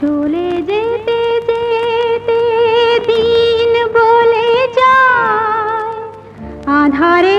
চলে যেতে যেতে দিন বলে যায়। আধারে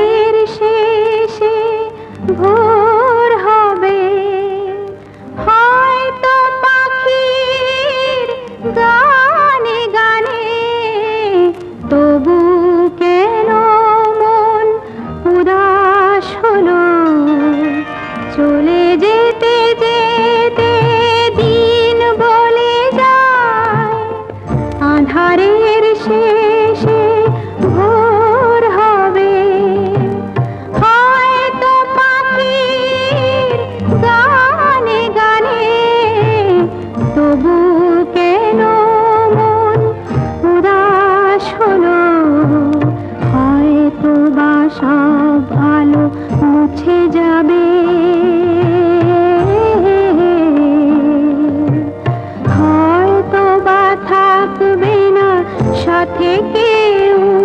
माथे के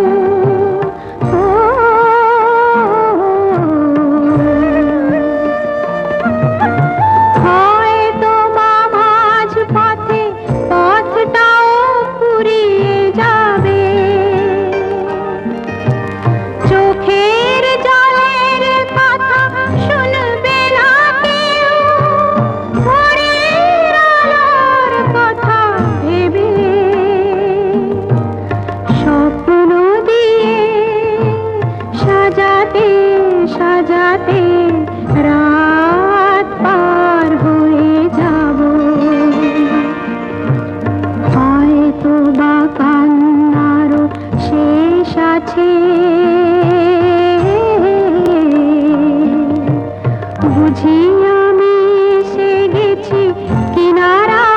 সাজাতে সাজাতে রাত পার হয়ে যাব। হয়তো বা কান্নারও শেষ আছে। বুঝি আমি সে গেছি কিনারা